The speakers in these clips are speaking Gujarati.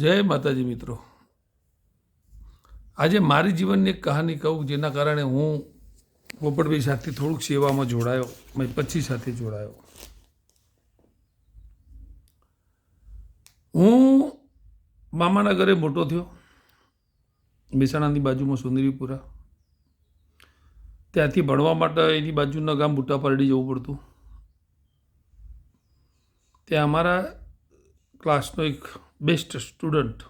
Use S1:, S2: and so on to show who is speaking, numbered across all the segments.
S1: જય માતાજી મિત્રો. આજે મારી જીવનની એક કહાની કહું, જેના કારણે હું પોપટભાઈ સાથે થોડુંક સેવામાં જોડાયો, મેં પછી સાથે જોડાયો. હું મામાના ઘરે મોટો થયો, મહેસાણાની બાજુમાં સુંદરીપુરા. ત્યાંથી ભણવા માટે એની બાજુના ગામ બુટ્ટા પરડી જવું પડતું. ત્યાં અમારા ક્લાસનો એક બેસ્ટ સ્ટુડન્ટ.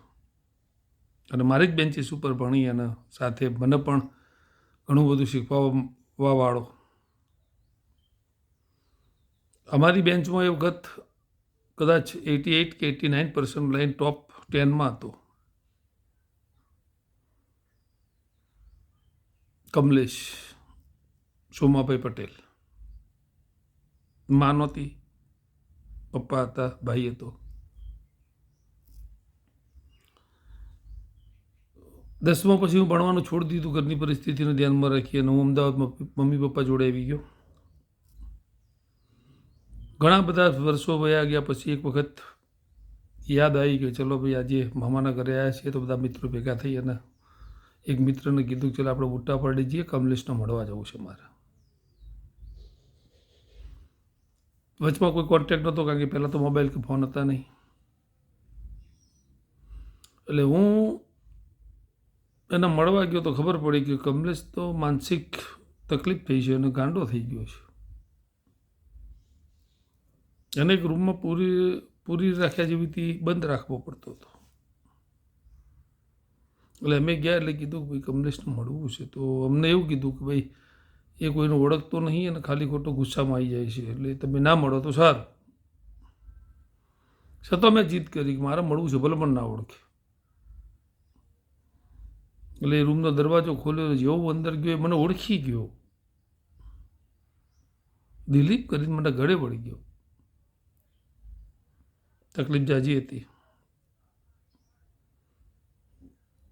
S1: અને મારી જ બેન્ચીસ ઉપર ભણી અને સાથે મને પણ ઘણું બધું શીખવાવાળો અમારી બેન્ચમાં એ વખત કદાચ એટી એઇટ કે eighty nine percent line top ટેનમાં હતો. કમલેશ સોમાભાઈ પટેલ. મા નહોતી. પપ્પા હતા, ભાઈ હતો. દસમા પછી હું ભણવાનું છોડી દીધું, ઘરની પરિસ્થિતિને ધ્યાનમાં રાખી અને હું અમદાવાદમાં મમ્મી પપ્પા જોડે આવી ગયો. ઘણા બધા વર્ષો વયા ગયા પછી એક વખત યાદ આવી કે ચલો ભાઈ, આજે મામાના ઘરે આવ્યા છીએ તો બધા મિત્રો ભેગા થઈ અને એક મિત્રને કીધું ચલો આપણે બુટ્ટા પાડી જઈએ, કમલેશને મળવા જવું છે મારે. વચમાં કોઈ કોન્ટેક્ટ નહોતો કારણ કે પહેલાં તો મોબાઈલ કે ફોન હતા નહીં. એટલે હું એને મળવા ગયો તો ખબર પડી કે કમલેશ તો માનસિક તકલીફ થઈ છે અને ગાંડો થઈ ગયો છે. એને એક રૂમમાં પૂરી પૂરી રાખ્યા જેવીથી બંધ રાખવો પડતો હતો. એટલે અમે ગયા એટલે કીધું કે ભાઈ કમલેશને મળવું છે, તો અમને એવું કીધું કે ભાઈ, એ કોઈને ઓળખતો નહીં અને ખાલી ખોટો ગુસ્સામાં આવી જાય છે, એટલે તમે ના મળો તો સારું. છતાં મેં જીદ કરી કે મારે મળવું છે, ભલે પણ ના ઓળખે. એટલે એ રૂમનો દરવાજો ખોલ્યો જેવો અંદર ગયો એ મને ઓળખી ગયો. દિલીપ કરીને મને ગળે પડી ગયો. તકલીફ જાજી હતી.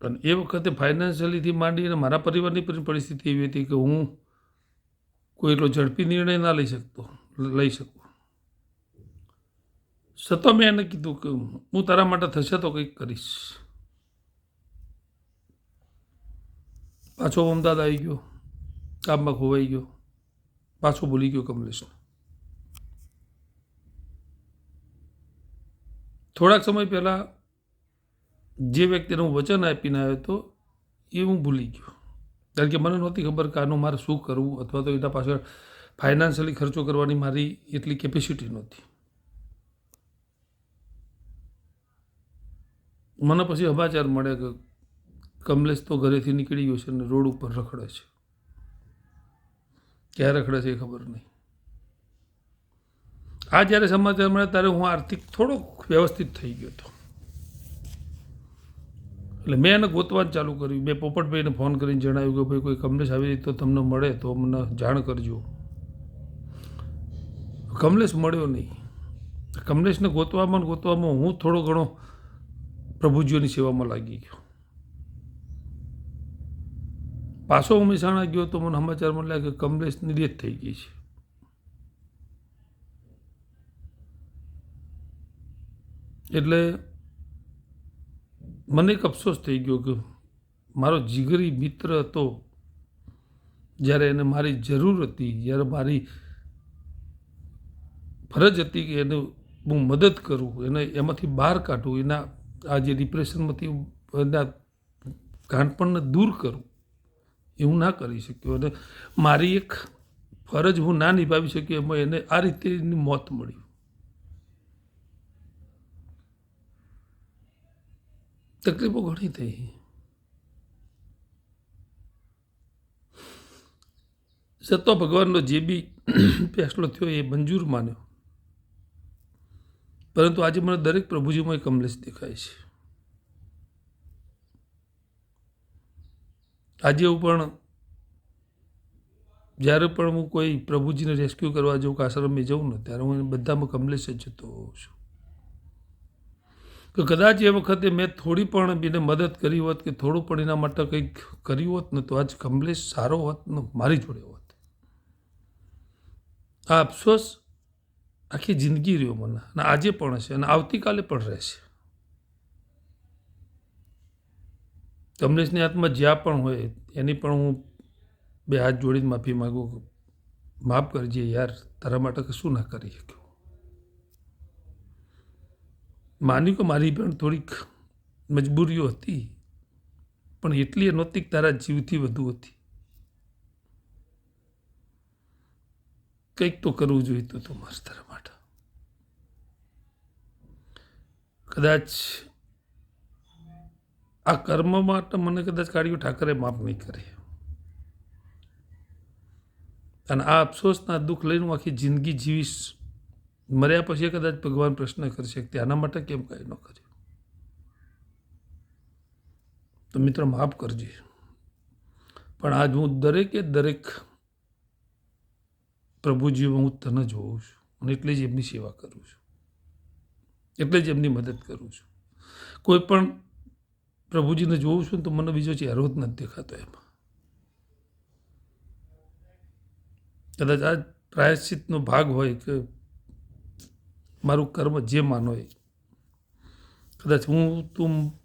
S1: અને એ વખતે ફાઇનાન્શિયલીથી માંડીને મારા પરિવારની પણ પરિસ્થિતિ એવી હતી કે હું કોઈ એટલો ઝડપી નિર્ણય ના લઈ શકતો, લઈ શકું. છતાં મેં એને કીધું કે હું તારા માટે થશે તો કંઈક કરીશ. પાછો અમદાવાદ આવી ગયો. કામમાં ખોવાઈ ગયો. પાછો ભૂલી ગયો કમલેશને. થોડાક સમય પહેલાં જે વ્યક્તિને હું વચન આપીને આવ્યો હતો, એ હું ભૂલી ગયો. કારણ કે મને નહોતી ખબર કે આનું મારે શું કરવું અથવા તો એના પાછળ ફાઇનાન્શિયલી ખર્ચો કરવાની મારી એટલી કેપેસિટી નહોતી. મને પછી સમાચાર મળે કે કમલેશ તો ઘરેથી નીકળી ગયો છે અને રોડ ઉપર રખડે છે. ક્યાં રખડે છે એ ખબર નહીં. આ જ્યારે સમાચાર મળે ત્યારે હું આર્થિક થોડોક વ્યવસ્થિત થઈ ગયો હતો. એટલે મેં એને ગોતવાનું ચાલુ કર્યું. મેં પોપટભાઈને ફોન કરીને જણાવ્યું કે ભાઈ, કોઈ કમલેશ આવી રીતે તમને મળે તો મને જાણ કરજો. કમલેશ મળ્યો નહીં. કમલેશને ગોતવામાં ગોતવામાં હું થોડો ઘણો પ્રભુજીઓની સેવામાં લાગી ગયો. પાછો હું મહેસાણા ગયો તો મને સમાચાર મળ્યા કે કમલેશની ડેથ થઈ ગઈ છે. એટલે મને એક અફસોસ થઈ ગયો કે મારો જીગરી મિત્ર હતો, જ્યારે એને મારી જરૂર હતી, જ્યારે મારી ફરજ હતી કે એને હું મદદ કરું, એને એમાંથી બહાર કાઢું, એના આ જે ડિપ્રેશનમાંથી એના ઘાંટપણને દૂર કરું. એ હું ના કરી શક્યો. અને મારી એક ફરજ હું ના નિભાવી શક્યો એમાં એને આ રીતે મોત મળ્યું તકલીફો ઘણી થઈ. સતો ભગવાનનો જે બી ફેસલો થયો એ મંજૂર માન્યો. પરંતુ આજે મને દરેક પ્રભુજીમાં કમલેશ દેખાય છે. આજે હું પણ, જ્યારે પણ હું કોઈ પ્રભુજીને રેસ્ક્યુ કરવા જાઉં કે આશ્રમે જાઉં ને, ત્યારે હું બધામાં કમલેશ જ જતો હોઉં છું. કે કદાચ એ વખતે મેં થોડી પણ એને મદદ કરી હોત કે થોડું પણ એના માટે કંઈક કર્યું હોત ને, તો આજ કમલેશ સારો હોત ને, મારી જોડે હોત. આ અફસોસ આખી જિંદગી રહ્યો મને, અને આજે પણ છે અને આવતીકાલે પણ રહેશે. કમલેશની આત્મા જ્યાં પણ હોય, એની પણ હું બે હાથ જોડીને માફી માગું માફ કરજે યાર, તારા માટે કશું ના કરી શક્યું. માન્યું કે મારી પણ થોડીક મજબૂરીઓ હતી, પણ એટલી નહોતી તારા જીવથી વધુ હતી. કંઈક તો કરવું જોઈતું હતું મારા તારા માટે. કદાચ આ કર્મ માટે મને કદાચ કાળિયો ઠાકરે માફ નહીં કરે. અને આ અફસોસના દુઃખ લઈને હું આખી જિંદગી જીવીશ. મર્યા પછી કદાચ ભગવાન પ્રશ્ન કરશે કે આના માટે કેમ કાંઈ ન કર્યું? તો મિત્ર માફ કરજે. પણ આજ હું દરેકે દરેક પ્રભુજીમાં હું તને જોઉં છું અને એટલે જ એમની સેવા કરું છું. એટલે જ એમની મદદ કરું છું. કોઈ પણ પ્રભુજીને જોઉં છું તો મને બીજો ચહેરો જ નથી દેખાતો એમાં. કદાચ આ પ્રાયશ્ચિતનો ભાગ હોય કે મારું કર્મ જે માનો એ. કદાચ હું તું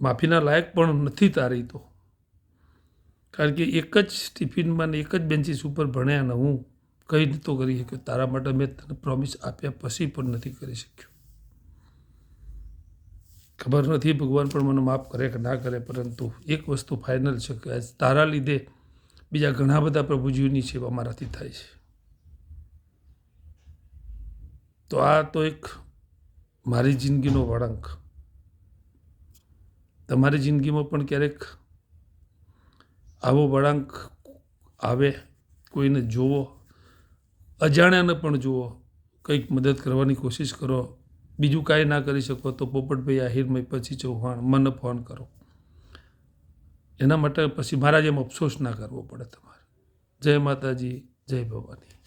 S1: માફીના લાયક પણ નથી તારી તો. કારણ કે એક જ ટિફિનમાં ને એક જ બેન્ચીસ ઉપર ભણ્યા ને હું કંઈ નહોતો કરી શક્યો. તારા માટે મેં તને પ્રોમિસ આપ્યા, પછી પણ નથી કરી શક્યો. ખબર નથી ભગવાન પણ મને માફ કરે કે ના કરે, પરંતુ એક વસ્તુ ફાઇનલ છે કે તારા લીધે બીજા ઘણા બધા પ્રભુજીઓની સેવા મારાથી થાય છે. તો આ તો એક મારી જિંદગીનો વળાંક. તમારી જિંદગીમાં પણ ક્યારેક આવો વળાંક આવે, કોઈને જુઓ અજાણ્યાને પણ જુઓ, કંઈક મદદ કરવાની કોશિશ કરો બીજું કાંઈ ના કરી શકો તો પોપટભાઈ આહિરમય પછી ચૌહાણ, મને ફોન કરો. એના માટે પછી મારા જેમ અફસોસ ના કરવો પડે તમારે. જય માતાજી, જય ભવાની.